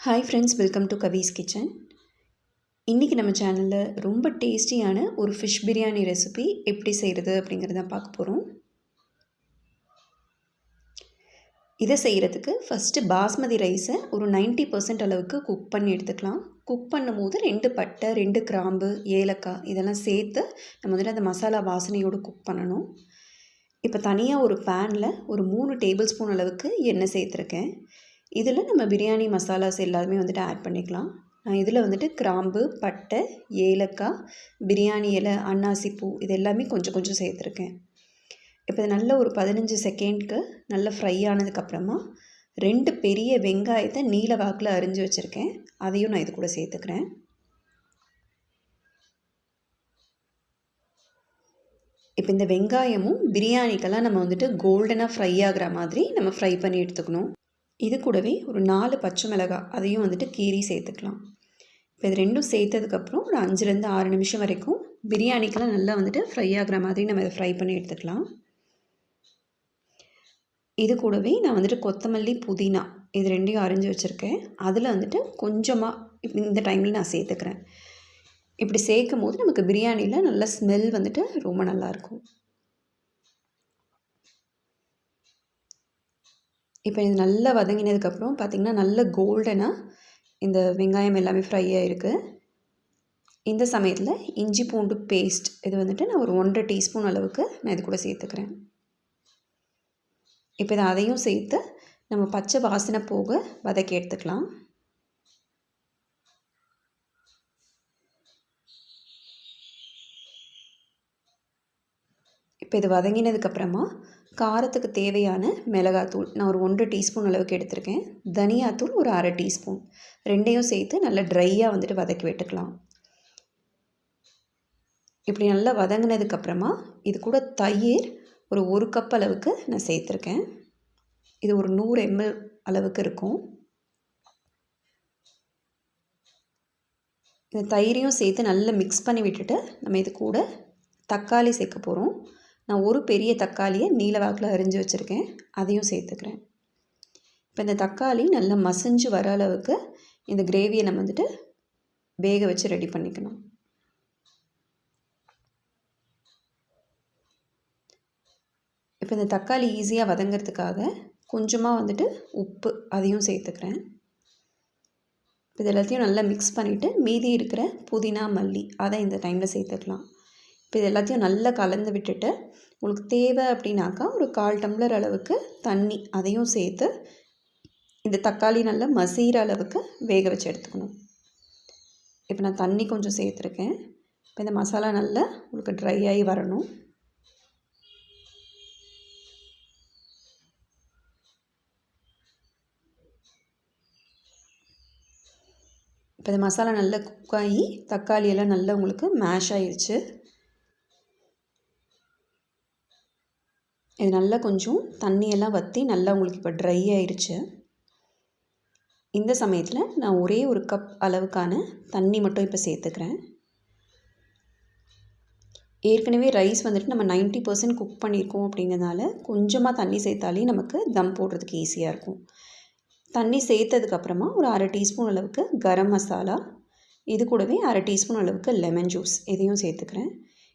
Hi friends welcome to Kavi's kitchen இன்றைக்கி நம்ம சேனலில் ரொம்ப டேஸ்டியான ஒரு ஃபிஷ் பிரியாணி ரெசிபி எப்படி செய்கிறது அப்படிங்கிறத பார்க்க போகிறோம் இதை செய்கிறதுக்கு ஃபஸ்ட்டு பாஸ்மதி ரைஸை ஒரு 90% பர்சன்ட் அளவுக்கு குக் பண்ணி எடுத்துக்கலாம். குக் பண்ணும்போது ரெண்டு பட்டை ரெண்டு கிராம்பு ஏலக்காய் இதெல்லாம் சேர்த்து நம்ம வந்துட்டு அந்த மசாலா வாசனையோடு குக் பண்ணணும். இப்போ தனியாக ஒரு பேனில் ஒரு மூணு டேபிள் ஸ்பூன் அளவுக்கு எண்ணெய் சேர்த்துருக்கேன். இதில் நம்ம பிரியாணி மசாலாஸ் எல்லாருமே வந்துட்டு ஆட் பண்ணிக்கலாம். நான் இதில் வந்துட்டு கிராம்பு பட்டை ஏலக்காய் பிரியாணி இலை அன்னாசி பூ இது எல்லாமே கொஞ்சம் கொஞ்சம் சேர்த்துருக்கேன். இப்போ இது நல்ல ஒரு பதினஞ்சு செகண்ட்க்கு நல்லா ஃப்ரை ஆனதுக்கப்புறமா ரெண்டு பெரிய வெங்காயத்தை நீல வாக்கில் அரிஞ்சு வச்சுருக்கேன். அதையும் நான் இது கூட சேர்த்துக்கிறேன். இப்போ இந்த வெங்காயமும் பிரியாணிக்கெல்லாம் நம்ம வந்துட்டு கோல்டனாக ஃப்ரை ஆகிற மாதிரி நம்ம ஃப்ரை பண்ணி எடுத்துக்கணும். இது கூடவே ஒரு நாலு பச்சை மிளகாய் அதையும் வந்துட்டு கீரி சேர்த்துக்கலாம். இப்போ இது ரெண்டும் சேர்த்ததுக்கப்புறம் ஒரு அஞ்சுலேருந்து ஆறு நிமிஷம் வரைக்கும் பிரியாணிக்கெல்லாம் நல்லா வந்துட்டு ஃப்ரை ஆகிற மாதிரி நம்ம இதை ஃப்ரை பண்ணி எடுத்துக்கலாம். இது கூடவே நான் வந்துட்டு கொத்தமல்லி புதினா இது ரெண்டையும் அரிஞ்சு வச்சுருக்கேன். அதில் வந்துட்டு கொஞ்சமாக இந்த டைமில் நான் சேர்த்துக்கிறேன். இப்படி சேர்க்கும் போது நமக்கு பிரியாணியில் நல்ல ஸ்மெல் வந்துட்டு ரொம்ப நல்லாயிருக்கும் இப்போ இது நல்லா வதங்கினதுக்கப்புறம் பார்த்திங்கன்னா நல்ல கோல்டனாக இந்த வெங்காயம் எல்லாமே ஃப்ரை ஆகிருக்கு இந்த சமயத்தில் இஞ்சி பூண்டு பேஸ்ட் இது வந்துட்டு நான் ஒரு ஒன்றரை டீஸ்பூன் அளவுக்கு நான் இது கூட சேர்த்துக்கிறேன். இப்போ இதை அதையும் சேர்த்து நம்ம பச்சை வாசனை போக வதக்கி எடுத்துக்கலாம். இப்போ இது வதங்கினதுக்கப்புறமா காரத்துக்கு தேவையான மிளகாத்தூள் நான் ஒரு ஒன்றரை டீஸ்பூன் அளவுக்கு எடுத்திருக்கேன். தனியாத்தூள் ஒரு அரை டீஸ்பூன். ரெண்டையும் சேர்த்து நல்லா ட்ரையாக வந்துட்டு வதக்கி விட்டுக்கலாம். இப்படி நல்லா வதங்கினதுக்கப்புறமா இது கூட தயிர் ஒரு ஒரு கப் அளவுக்கு நான் சேர்த்துருக்கேன். இது ஒரு நூறு எம்எல் அளவுக்கு இருக்கும். இந்த தயிரையும் சேர்த்து நல்லா மிக்ஸ் பண்ணி விட்டுட்டு நம்ம இது கூட தக்காளி சேர்க்க போகிறோம் நான் ஒரு பெரிய தக்காளியை நீல வாக்கில் அரிஞ்சு வச்சுருக்கேன். அதையும் சேர்த்துக்கிறேன். இப்போ இந்த தக்காளி நல்லா மசிஞ்சு வர அளவுக்கு இந்த கிரேவியை நம்ம வந்துட்டு வேக வச்சு ரெடி பண்ணிக்கணும். இப்போ இந்த தக்காளி ஈஸியாக வதங்கிறதுக்காக கொஞ்சமாக வந்துட்டு உப்பு அதையும் சேர்த்துக்கிறேன். இப்போ இது எல்லாத்தையும் நல்லா மிக்ஸ் பண்ணிவிட்டு மீதி இருக்கிற புதினா மல்லி அதை இந்த டைமில் சேர்த்துக்கலாம். இப்போ இது எல்லாத்தையும் நல்லா கலந்து விட்டுட்டு உங்களுக்கு தேவை அப்படின்னாக்கா ஒரு கால் டம்ளர் அளவுக்கு தண்ணி அதையும் சேர்த்து இந்த தக்காளி நல்லா மசீர அளவுக்கு வேக வச்சு எடுத்துக்கணும். இப்போ நான் தண்ணி கொஞ்சம் சேர்த்துருக்கேன். இப்போ இந்த மசாலா நல்லா உங்களுக்கு ட்ரை ஆகி வரணும். இப்போ இந்த மசாலா நல்லா குக் ஆகி தக்காளி எல்லாம் நல்லா உங்களுக்கு மேஷ் ஆயிடுச்சு இது நல்லா கொஞ்சம் தண்ணியெல்லாம் வற்றி நல்லா உங்களுக்கு இப்போ ட்ரை ஆயிடுச்சு இந்த சமயத்தில் நான் ஒரே ஒரு கப் அளவுக்கான தண்ணி மட்டும் இப்போ சேர்த்துக்கிறேன். ஏற்கனவே ரைஸ் வந்துட்டு நம்ம நைன்ட்டி பர்சன்ட் குக் பண்ணியிருக்கோம் அப்படிங்கிறதுனால கொஞ்சமாக தண்ணி சேர்த்தாலே நமக்கு தம் போடுறதுக்கு ஈஸியாக இருக்கும். தண்ணி சேர்த்ததுக்கப்புறமா ஒரு அரை டீஸ்பூன் அளவுக்கு கரம் மசாலா இது கூடவே அரை டீஸ்பூன் அளவுக்கு லெமன் ஜூஸ் இதையும் சேர்த்துக்கிறேன்.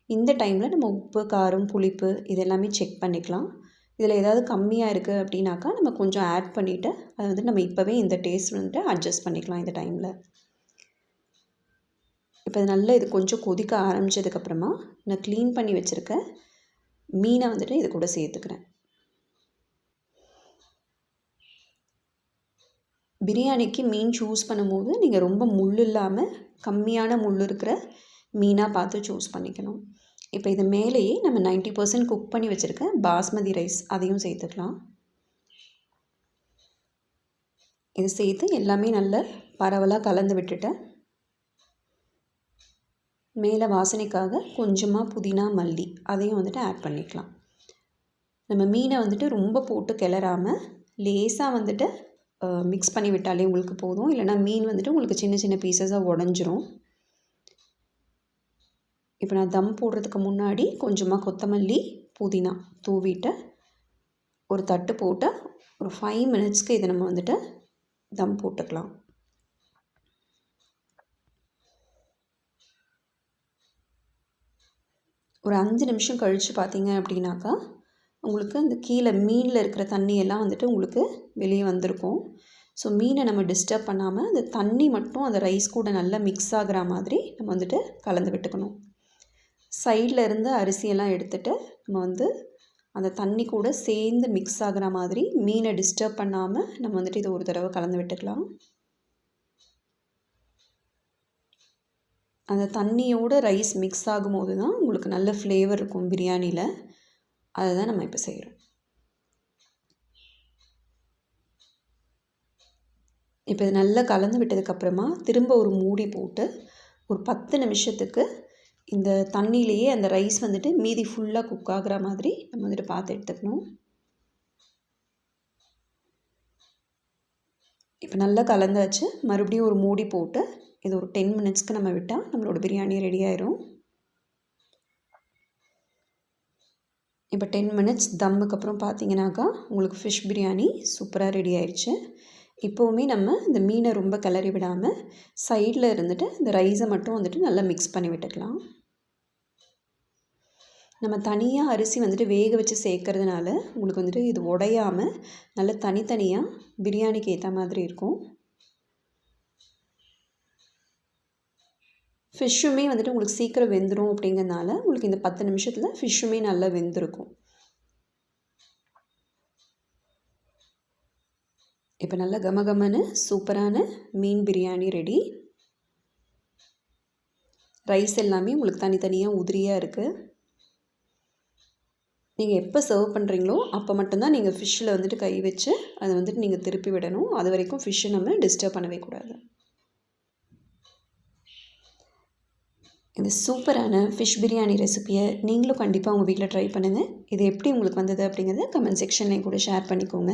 இந்த டைமில் நம்ம உப்பு காரம் புளிப்பு இது எல்லாமே செக் பண்ணிக்கலாம். இதில் ஏதாவது கம்மியாக இருக்குது அப்படின்னாக்கா நம்ம கொஞ்சம் ஆட் பண்ணிவிட்டு அதை வந்து நம்ம இப்போவே இந்த டேஸ்ட் வந்துட்டு அட்ஜஸ்ட் பண்ணிக்கலாம் இந்த டைமில் இப்போ இது நல்லா இது கொஞ்சம் கொதிக்க ஆரம்பித்ததுக்கப்புறமா நான் க்ளீன் பண்ணி வச்சுருக்க மீனை வந்துட்டு இது கூட சேர்த்துக்கிறேன். பிரியாணிக்கு மீன் சூஸ் பண்ணும்போது நீங்கள் ரொம்ப முள் இல்லாமல் கம்மியான முள் இருக்கிற மீனாக பார்த்து சூஸ் பண்ணிக்கணும். இப்போ இது மேலேயே நம்ம நைன்ட்டி பர்சன்ட் குக் பண்ணி வச்சுருக்க பாஸ்மதி ரைஸ் அதையும் சேர்த்துக்கலாம். இது சேர்த்து எல்லாமே நல்ல பரவலாக கலந்து விட்டுட்டேன் மேலே வாசனைக்காக கொஞ்சமாக புதினா மல்லி அதையும் வந்துட்டு ஆட் பண்ணிக்கலாம். நம்ம மீனை வந்துட்டு ரொம்ப போட்டு கிளறாமல் லேசாக வந்துட்டு மிக்ஸ் பண்ணி விட்டாலே உங்களுக்கு போதும். இல்லைனா மீன் வந்துட்டு உங்களுக்கு சின்ன சின்ன பீசஸாக உடஞ்சிரும். இப்போ நான் தம் போடுறதுக்கு முன்னாடி கொஞ்சமாக கொத்தமல்லி புதினா தூவிட்டு ஒரு தட்டு போட்டு ஒரு ஃபைவ் மினிட்ஸ்க்கு இதை நம்ம வந்துட்டு தம் போட்டுக்கலாம். ஒரு அஞ்சு நிமிஷம் கழித்து பார்த்தீங்க அப்படின்னாக்கா உங்களுக்கு அந்த கீழே மீனில் இருக்கிற தண்ணியெல்லாம் வந்துட்டு உங்களுக்கு வெளியே வந்திருக்கும். ஸோ மீனை நம்ம டிஸ்டர்ப் பண்ணாமல் அந்த தண்ணி மட்டும் அந்த ரைஸ் கூட நல்லா மிக்ஸ் ஆகிற மாதிரி நம்ம வந்துட்டு கலந்து விட்டுக்கணும். சைடில் இருந்து அரிசியெல்லாம் எடுத்துகிட்டு நம்ம வந்து அந்த தண்ணி கூட சேர்ந்து மிக்ஸ் ஆகிற மாதிரி மீனை டிஸ்டர்ப் பண்ணாமல் நம்ம வந்துட்டு இதை ஒரு தடவை கலந்து விட்டுக்கலாம். அந்த தண்ணியோட ரைஸ் மிக்ஸ் ஆகும்போது தான் உங்களுக்கு நல்ல ஃப்ளேவர் இருக்கும் பிரியாணியில். அதை தான் நம்ம இப்போ செய்கிறோம் இப்போ இது நல்லா கலந்து விட்டதுக்கப்புறமா திரும்ப ஒரு மூடி போட்டு ஒரு பத்து நிமிஷத்துக்கு இந்த தண்ணியிலேயே அந்த ரைஸ் வந்துட்டு மீதி ஃபுல்லாக குக் ஆகிற மாதிரி நம்ம வந்துட்டு பார்த்து எடுத்துக்கணும். இப்போ நல்லா கலந்தாச்சு. மறுபடியும் ஒரு மூடி போட்டு இது ஒரு டென் மினிட்ஸ்க்கு நம்ம விட்டால் நம்மளோட பிரியாணி ரெடி ஆயிரும். இப்போ டென் மினிட்ஸ் தம்முக்கு அப்புறம் பார்த்தீங்கன்னாக்கா உங்களுக்கு ஃபிஷ் பிரியாணி சூப்பராக ரெடி ஆயிடுச்சு. இப்போவுமே நம்ம இந்த மீனை ரொம்ப கிளறி விடாமல் சைடில் இருந்துட்டு இந்த ரைஸை மட்டும் வந்துட்டு நல்லா மிக்ஸ் பண்ணி விட்டுக்கலாம். நம்ம தனியாக அரிசி வந்துட்டு வேக வச்சு சேர்க்கறதுனால உங்களுக்கு வந்துட்டு இது உடையாமல் நல்லா தனித்தனியாக பிரியாணிக்கு ஏற்ற மாதிரி இருக்கும். ஃபிஷ்ஷுமே வந்துட்டு உங்களுக்கு சீக்கிரம் வெந்துடும் அப்படிங்கிறதுனால உங்களுக்கு இந்த பத்து நிமிஷத்தில் ஃபிஷ்ஷுமே நல்லா வெந்திருக்கும். இப்போ நல்லா கமகமன்னு சூப்பரான மீன் பிரியாணி ரெடி. ரைஸ் எல்லாமே உங்களுக்கு தனித்தனியாக உதிரியாக இருக்குது நீங்கள் எப்போ சர்வ் பண்ணுறீங்களோ அப்போ மட்டும்தான் நீங்கள் ஃபிஷ்ஷில் வந்துட்டு கை வச்சு அதை வந்துட்டு நீங்கள் திருப்பி விடணும். அது வரைக்கும் ஃபிஷ்ஷை நம்ம டிஸ்டர்ப் பண்ணவே கூடாது. இந்த சூப்பரான ஃபிஷ் பிரியாணி ரெசிப்பியை நீங்களும் கண்டிப்பாக உங்கள் வீட்டில் ட்ரை பண்ணுங்கள் இது எப்படி உங்களுக்கு வந்தது அப்படிங்கிறத கமெண்ட் செக்ஷன்லேயும் கூட ஷேர் பண்ணிக்கோங்க.